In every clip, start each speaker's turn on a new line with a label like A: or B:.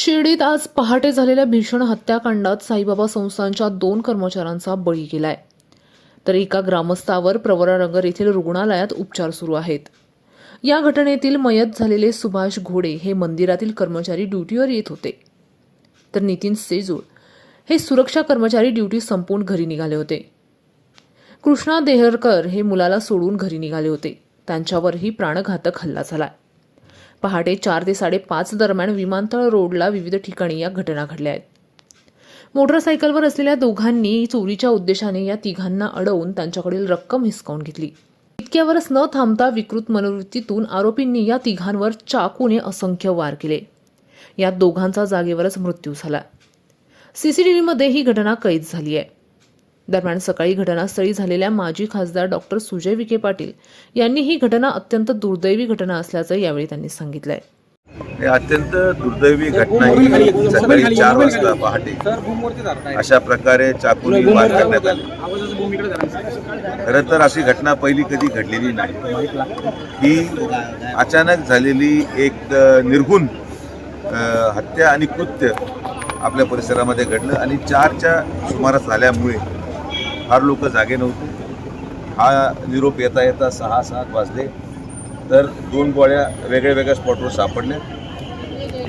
A: शिर्डीत आज पहाटे झालेल्या भीषण हत्याकांडात साईबाबा संस्थांच्या दोन कर्मचाऱ्यांचा बळी गेलाय. तर एका ग्रामस्थावर प्रवरानगर येथील रुग्णालयात उपचार सुरू आहेत. या घटनेतील मयत झालेले सुभाष घोडे हे मंदिरातील कर्मचारी ड्युटीवर येत होते. तर नितीन सेजूळ हे सुरक्षा कर्मचारी ड्युटी संपवून घरी निघाले होते. कृष्णा देहरकर हे मुलाला सोडून घरी निघाले होते. त्यांच्यावरही प्राणघातक हल्ला झाला. पहाटे चार ते साडेपाच दरम्यान विमानतळ रोडला विविध ठिकाणी या घटना घडल्या आहेत. मोटरसायकलवर असलेल्या दोघांनी चोरीच्या उद्देशाने या तिघांना अडवून त्यांच्याकडील रक्कम हिसकावून घेतली. इतक्यावरच न थांबता विकृत मनोवृत्तीतून आरोपींनी या तिघांवर चाकूने असंख्य वार केले. यात दोघांचा जागेवरच मृत्यू झाला. सीसीटीव्हीमध्ये ही घटना कैद झाली आहे. दरम्यान सकाळी घटनास्थळी झालेल्या माजी खासदार डॉक्टर सुजय विखे पाटील यांनी ही घटना अत्यंत दुर्दैवी घटना असल्याचं यावेळी त्यांनी सांगितलंय.
B: हे अत्यंत दुर्दैवी घटना ही सकाळी चार वाजता पहाटे. अशा प्रकारे चाकूने वार करण्यात आले. खरं तर अशी घटना पहिली कधी घडलेली नाही. ही अचानक झालेली एक निर्गुण हत्या आणि कृत्य आपल्या परिसरामध्ये घडलं आणि चारच्या सुमारास झाल्यामुळे फार लोक जागे नव्हते. हा निरोप येता येता सहा सात वाजले. तर दोन गोळ्या वेगळ्या वेगळ्या स्पॉटवर सापडल्या.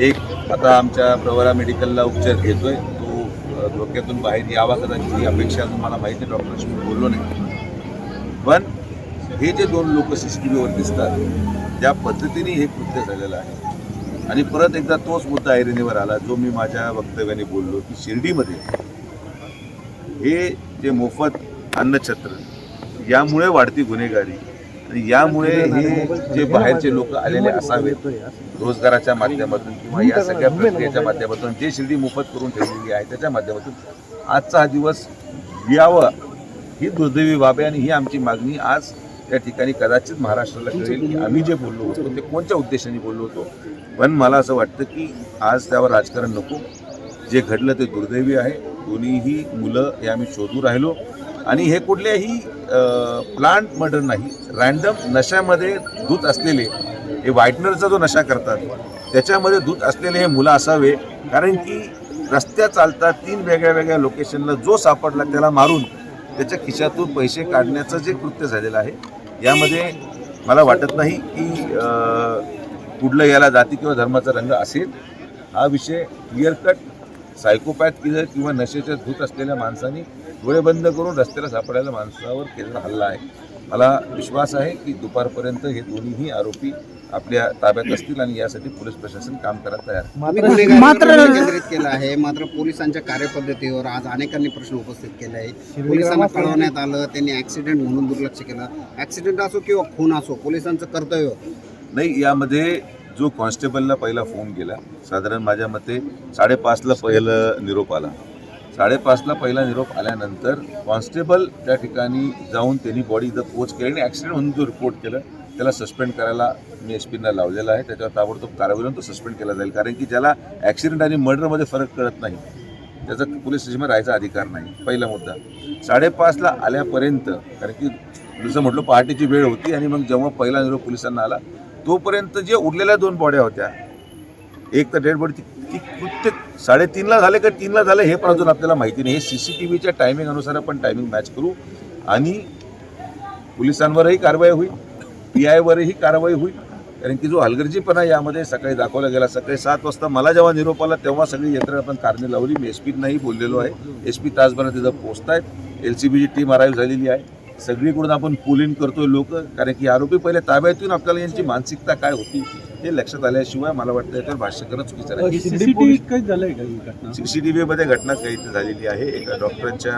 B: एक आता आमच्या प्रवरा मेडिकलला उपचार घेतोय. तो धोक्यातून बाहेर यावा कदाचित ही अपेक्षा मला माहिती आहे डॉक्टरशी मी बोललो नाही. पण हे जे दोन लोक सी सी टी व्हीवर दिसतात त्या पद्धतीने हे कृत्य झालेलं आहे. आणि परत एकदा तोच मुद्दा ऐरणीवर आला जो मी माझ्या वक्तव्याने बोललो की शिर्डीमध्ये हे जे मोफत अन्नछत्र यामुळे वाढती गुन्हेगारी आणि यामुळे हे जे बाहेरचे लोक आलेले असावेत रोजगाराच्या माध्यमातून किंवा या सगळ्या प्रक्रियेच्या माध्यमातून जे शिर्डी मोफत करून ठेवलेली आहे त्याच्या माध्यमातून आजचा हा दिवस यावा ही दुर्दैवी बाब आहे आणि ही आमची मागणी आज या ठिकाणी कदाचित महाराष्ट्राला कळेल की आम्ही जे बोललो होतो ते कोणत्या उद्देशाने बोललो होतो? पण मला असं वाटतं की आज त्यावर राजकारण नको जे घडलं ते दुर्दैवी आहे. दोन्हीही मुलं हे आम्ही शोधू राहिलो. आणि हे कुठल्याही प्लांट मर्डर नाही रॅन्डम नशामध्ये दूध असलेले हे व्हाईटनरचा जो नशा करतात त्याच्यामध्ये दूध असलेले हे मुलं असावे. कारण की रस्त्या चालतात तीन वेगळ्या वेगळ्या लोकेशनला जो सापडला त्याला मारून त्याच्या खिशातून पैसे काढण्याचं जे कृत्य झालेलं आहे यामध्ये मला वाटत नाही की कुठलं याला जाती किंवा धर्माचा रंग असेल. हा विषय क्लिअर कट सायकोपॅथ किलर किंवा नशेच्या धूत असलेल्या माणसाने डोळे बंद करून रस्त्याला सापडायला माणसावर केलेला हल्ला आहे. मला विश्वास आहे की दुपारपर्यंत हे दोन्हीही आरोपी आपल्या ताब्यात असतील आणि यासाठी पोलीस प्रशासन काम करायला तयार
C: लक्ष केंद्रित केलं आहे? मात्र पोलिसांच्या कार्यपद्धतीवर आज अनेकांनी प्रश्न उपस्थित केले आहे पोलिसांना कळवण्यात आलं त्यांनी ऍक्सिडेंट म्हणून दुर्लक्ष केलं. ऍक्सिडेंट असो किंवा खून असो पोलिसांचं कर्तव्य
B: नाही यामध्ये जो कॉन्स्टेबलला पहिला फोन केला साधारण माझ्या मते साडेपाचला पहिलं निरोप आला. साडेपाचला पहिला निरोप आल्यानंतर कॉन्स्टेबल त्या ठिकाणी जाऊन त्यांनी बॉडी इथं पोच केली आणि ॲक्सिडेंट म्हणून जो रिपोर्ट केलं त्याला सस्पेंड करायला मी एस पीना लावलेला आहे. त्याच्यावर ताबडतोब कारवाई होऊन तो सस्पेंड केला जाईल. कारण की ज्याला ॲक्सिडेंट आणि मर्डरमध्ये फरक कळत नाही त्याचा पोलीस स्टेशनमध्ये राहायचा अधिकार नाही पहिला मुद्दा. साडेपाचला आल्यापर्यंत कारण की जसं म्हटलं पहाटेची वेळ होती आणि मग जेव्हा पहिला निरोप पोलिसांना आला तोपर्यंत जे उरलेल्या दोन बॉड्या होत्या एक तर डेड बॉडी ती कृत्य साडेतीनला झाले का तीनला झाले हे पण अजून आपल्याला माहिती नाही. हे सी सी टी व्हीच्या टायमिंग अनुसार आपण टायमिंग मॅच करू आणि पोलिसांवरही कारवाई होईल पी आयवरही कारवाई होईल. कारण की जो हलगर्जीपणा यामध्ये सकाळी दाखवला गेला सकाळी सात वाजता मला जेव्हा निरोप आला तेव्हा सगळी यंत्रणा आपण कारणे लावली. मी एस पीनाही बोललेलो आहे. एस पी तासभरात तिथं पोहोचतायत. एल सी बीची टीम अराईव्ह झालेली आहे. सगळीकडून आपण पोलिंग करतोय लोक कारण की आरोपी पहिले ताब्यात येऊन आपल्याला यांची मानसिकता काय होती हे लक्षात आल्याशिवाय मला वाटतं याच्यावर भाष्य करणं चुकीचं
D: सीसीटीव्ही काही झालंय का ही घटना?
B: सीसीटीव्ही मध्ये घटना कैद झालेली आहे. एका डॉक्टरांच्या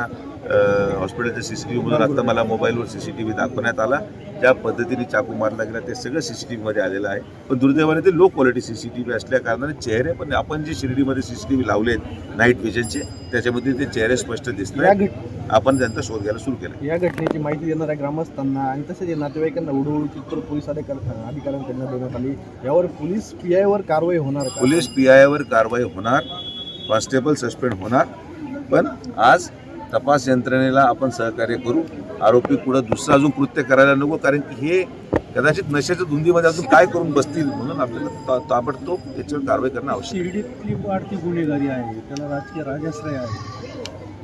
B: हॉस्पिटलच्या सीसीटीव्ही मधून आता मला मोबाईलवर सीसीटीव्ही दाखवण्यात आला. ज्या पद्धतीने चाकू मारला गेला ते सगळं सीसीटीव्ही मध्ये आलेलं आहे. पण दुर्दैवाने ते लो क्वालिटी सीसीटीव्ही असल्या कारणाने चेहरे पण आपण जे शिर्डीमध्ये सीसीटीव्ही लावलेत नाईट विजनचे त्याच्यामध्ये ते चेहरे स्पष्ट आहेत
D: घट
B: आपण त्यांचा शोध घ्यायला सुरू केला.
D: या घटनेची माहिती देणाऱ्या ग्रामस्थांना आणि तसेच या नातेवाईकांना उडवून चित्र पोलीस अधिकार- अधिकाऱ्यांकडून देण्यात आली. यावर पोलीस पी वर कारवाई होणार
B: पोलीस पी आयवर कारवाई होणार कॉन्स्टेबल सस्पेंड होणार. पण आज तपास यंत्रणेला आपण सहकार्य करू. आरोपी पुढं दुसरं अजून कृत्य करायला नको कारण की हे कदाचित नशेच्या धुंदीमध्ये अजून काय करून बसतील म्हणून आपल्याला ता- ताबडतोब याच्यावर कारवाई करणं आवश्यक आहे.
E: शिर्डीतली वाढती गुन्हेगारी आहे त्याला राजकीय राजाश्रय आहे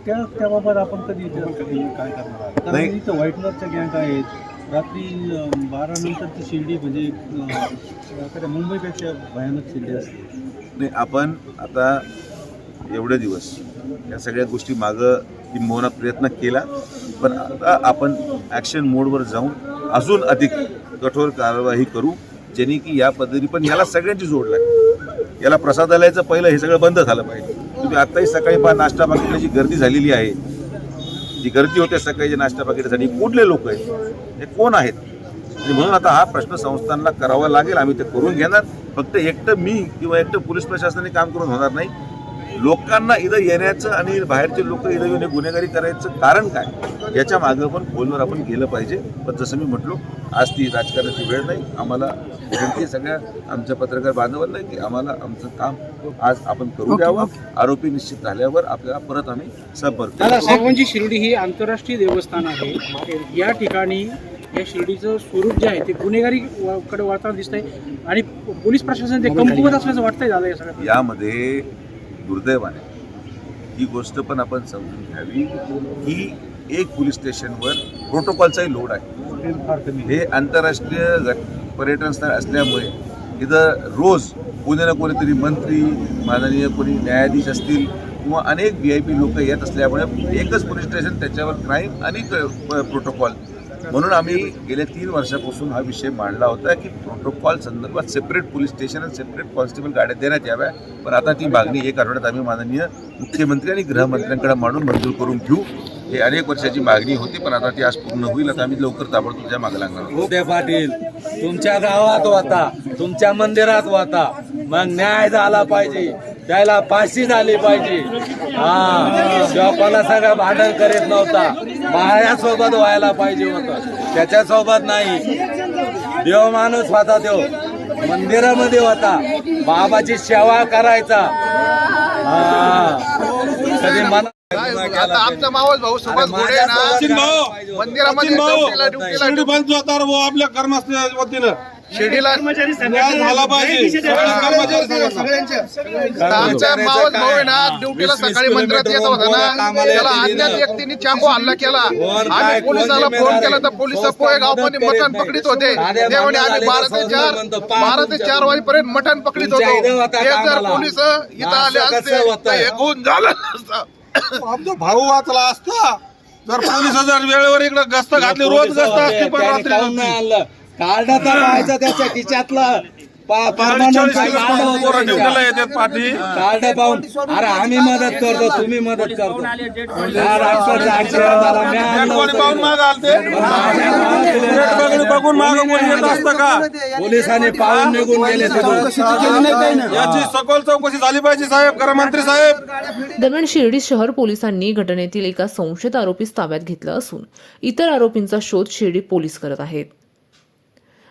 E: त्या त्याबाबत आपण कधी काय करणार
B: नाही.
E: इथं व्हाईटनरच्या गँग आहेत रात्री अं, बारा नंतरची शिर्डी म्हणजे मुंबईपेक्षा भयानक शिर्डी असते
B: नाही आपण आता एवढे दिवस या सगळ्या गोष्टी मागं किंबहुना प्रयत्न केला. पण आता आपण ॲक्शन मोडवर जाऊन अजून अधिक कठोर कारवाई करू ज्यांनी की या पद्धती पण याला सगळ्यांची जोड लागली. याला प्रसादालयाचं पहिलं हे सगळं बंद झालं पाहिजे. तुम्ही आत्ताही सकाळी पहा नाश्ता पाकिटाची गर्दी झालेली आहे. जी गर्दी होते सकाळी नाश्ता पाकिटासाठी कुठले लोक आहेत? हे कोण आहेत? आणि म्हणून आता हा प्रश्न संस्थांना करावा लागेल. आम्ही ते करून घेणार. फक्त एकटं मी किंवा एकटं पोलीस प्रशासनाने काम करून होणार नाही. लोकांना इथं येण्याचं आणि बाहेरचे लोक इथं येऊन गुन्हेगारी करायचं कारण काय? याच्या मागं पण खोलवर आपण गेलं पाहिजे. पण जसं मी म्हटलो आज ती राजकारणाची वेळ नाही. आम्हाला विनंती सगळ्या आमच्या पत्रकार बांधवांना की आम्हाला आमचं काम आज आपण करू द्यावं. आरोपी निश्चित झाल्यावर आपल्याला परत आम्ही संपर्क
F: साहेबांची शिर्डी ही आंतरराष्ट्रीय देवस्थान आहे. या ठिकाणी या शिर्डीचं स्वरूप जे आहे ते गुन्हेगारी कडे दिसत आहे आणि पोलीस प्रशासन ते कमकुवत असल्याचं वाटतंय दादा या सगळ्यात
B: यामध्ये दुर्दैवाने ही गोष्ट पण आपण समजून घ्यावी की एक पोलीस स्टेशनवर प्रोटोकॉलचाही लोड आहे. हे आंतरराष्ट्रीय पर्यटन स्थळ असल्यामुळे इथं रोज कोणी ना कोणीतरी मंत्री माननीय कोणी न्यायाधीश असतील किंवा अनेक व्ही आय पी लोक येत असल्यामुळे एकच पोलीस स्टेशन त्याच्यावर क्राईम आणि प्रोटोकॉल म्हणून आम्ही गेल्या तीन वर्षापासून हा विषय मांडला होता की प्रोटोकॉल संदर्भात सेपरेट पोलीस स्टेशन आणि सेपरेट कॉन्स्टेबल गाड्या देण्यात याव्या. पण आता ती मागणी एक आठवड्यात आम्ही माननीय मुख्यमंत्री आणि गृहमंत्र्यांकडे मांडून मंजूर करून घेऊ. हे अनेक वर्षाची मागणी होती पण आता ती आज पूर्ण होईल. आता आम्ही लवकर ताबडतोब त्या मागे लागणार
G: उदय पाटील तुमच्या गावात होता तुमच्या मंदिरात होता मग न्याय झाला पाहिजे. त्याला फाशी झाली पाहिजे. हा शॉपाला सगळा भांडण करीत नव्हता. माझ्यासोबत व्हायला पाहिजे होतं. त्याच्यासोबत नाही. देव माणूस होता तो. मंदिरामध्ये होता. बाबाची सेवा करायचा. हा. कधी मना
H: आता आमचा मावस भाऊ सुभाष घोडे आहे ना. मंदिरामध्ये ड्युटीला
I: आपल्या कर्मचाऱ्यांच्या वतीनं
H: शिर्डीला
I: न्याय झाला पाहिजे. सगळे कर्मचारी सांगा.
H: आमचा मावस भाऊ आहे ना ड्युटीला सकाळी मंदिरात येत होता ना त्याला अज्ञात व्यक्तीने चाकू हल्ला केला. आम्ही पोलिसाला फोन केला तर पोलीस पोहे गावमध्ये मटण पकडीत होते. ते म्हणे आम्ही बारा ते चार बारा ते चार वाजेपर्यंत मटण पकडीत होतो. हे जर पोलीस इथं आले असते तर हे गुण झालं नसतं.
I: आमचा भाऊ वाचला असता. जर पोलीस जर वेळेवर इकडे गस्त घातली रोज गस्त असते पण रात्री
G: कार्ड तर पाहायचं त्याच्या खिशातलं. कार्ड पाहून. अरे आम्ही मदत करतो तुम्ही मदत करतो. पोलिसांनी पाहून निघून गेले
I: याची सखोल चौकशी झाली पाहिजे साहेब. गृहमंत्री साहेब.
A: दरम्यान शिर्डी शहर पोलिसांनी घटनेतील एका संशयित आरोपीस ताब्यात घेतलं असून इतर आरोपींचा शोध शिर्डी पोलीस करत आहेत.